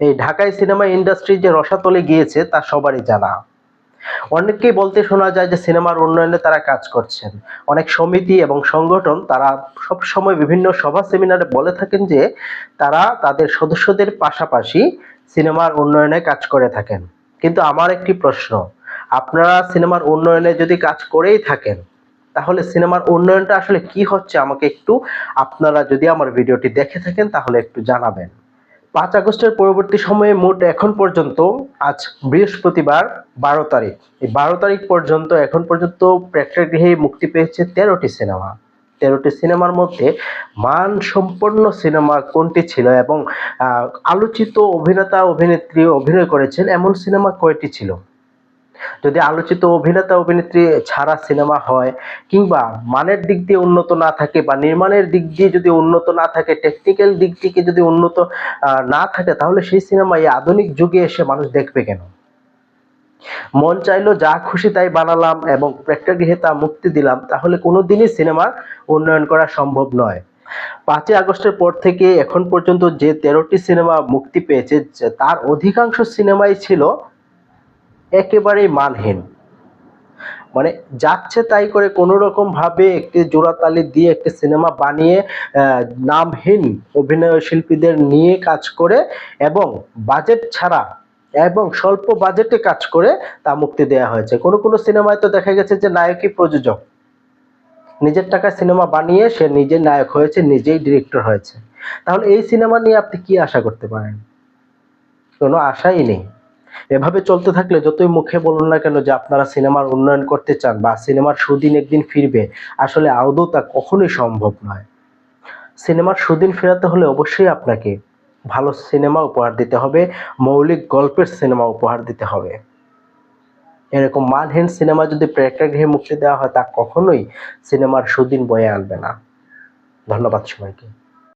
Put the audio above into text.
এই ঢাকায় cinema industry যে রসাতলে গিয়েছে, তা সবারই জানা। অনেককেই বলতে শোনা যায় যে সিনেমার উন্নয়নে তারা কাজ করছেন। অনেক সমিতি এবং সংগঠন তারা সব সময় বিভিন্ন সভা, সেমিনারে বলে থাকেন যে তারা তাদের সদস্যদের পাশাপাশি সিনেমার উন্নয়নে কাজ করে থাকেন। কিন্তু আমার একটি প্রশ্ন, আপনারা সিনেমার উন্নয়নে যদি কাজ করেই থাকেন, তাহলে সিনেমার উন্নয়নটা আসলে কি হচ্ছে? আমাকে একটু আপনারা যদি আমার ভিডিওটি দেখে থাকেন, তাহলে একটু জানাবেন। পাঁচ আগস্টের পরবর্তী সময়ে মোট এখন পর্যন্ত আজ বৃহস্পতিবার বারো তারিখ। এই বারো তারিখ পর্যন্ত, এখন পর্যন্ত প্রেক্ষাগৃহে মুক্তি পেয়েছে তেরোটি সিনেমা। তেরোটি সিনেমার মধ্যে মান সম্পন্ন সিনেমা কোনটি ছিল এবং আলোচিত অভিনেতা, অভিনেত্রী অভিনয় করেছেন, এমন সিনেমা কয়টি ছিল? যদি আলোচিত অভিনেতা, অভিনেত্রী ছাড়া সিনেমা হয় কিংবা মানের দিক দিয়ে উন্নত না থাকে বা নির্মাণের দিক দিয়ে যদি উন্নত না থাকে টেকনিক্যাল দিক থেকে যদি উন্নত না থাকে, তাহলে সেই সিনেমা এই আধুনিক যুগে এসে মানুষ দেখবে কেন? মন চাইলো যা খুশি তাই বানালাম এবং প্রেক্ষাগৃহে তা মুক্তি দিলাম, তাহলে কোনোদিনই সিনেমার উন্নয়ন করা সম্ভব নয়। পাঁচই আগস্টের পর থেকে এখন পর্যন্ত যে তেরোটি সিনেমা মুক্তি পেয়েছে তার অধিকাংশ সিনেমাই ছিল একেবারেই মানহীন। মানে যাচ্ছে তাই করে কোনো রকম ভাবে একটি জোড়াতালি দিয়ে একটি সিনেমা বানিয়ে নামহীন অভিনয় শিল্পীদের নিয়ে কাজ করে এবং বাজেট ছাড়া এবং স্বল্প বাজেটে কাজ করে তা মুক্তি দেওয়া হয়েছে। কোনো কোনো সিনেমায় তো দেখা গেছে যে নায়কই প্রযোজক। নিজের টাকায় সিনেমা বানিয়ে সে নিজে নায়ক হয়েছে, নিজেই ডিরেক্টর হয়েছে। তাহলে এই সিনেমা নিয়ে আপনি কি আশা করতে পারেন? কোনো আশাই নেই। এভাবে চলতে থাকলে যতই মুখে বলুন না কেন যে আপনারা সিনেমার উন্নয়ন করতে চান বা সিনেমার সুদিন একদিন ফিরবে, আসলে আদৌ তা কখনোই সম্ভব নয়। সিনেমার সুদিন ফেরাতে হলে অবশ্যই আপনাকে ভালো সিনেমা উপহার দিতে হবে, মৌলিক গল্পের সিনেমা উপহার দিতে হবে। এরকম মানহীন সিনেমা যদি প্রেক্ষাগৃহে মুক্তি দেওয়া হয়, তা কখনোই সিনেমার সুদিন বয়ে আনবে না। ধন্যবাদ সবাইকে।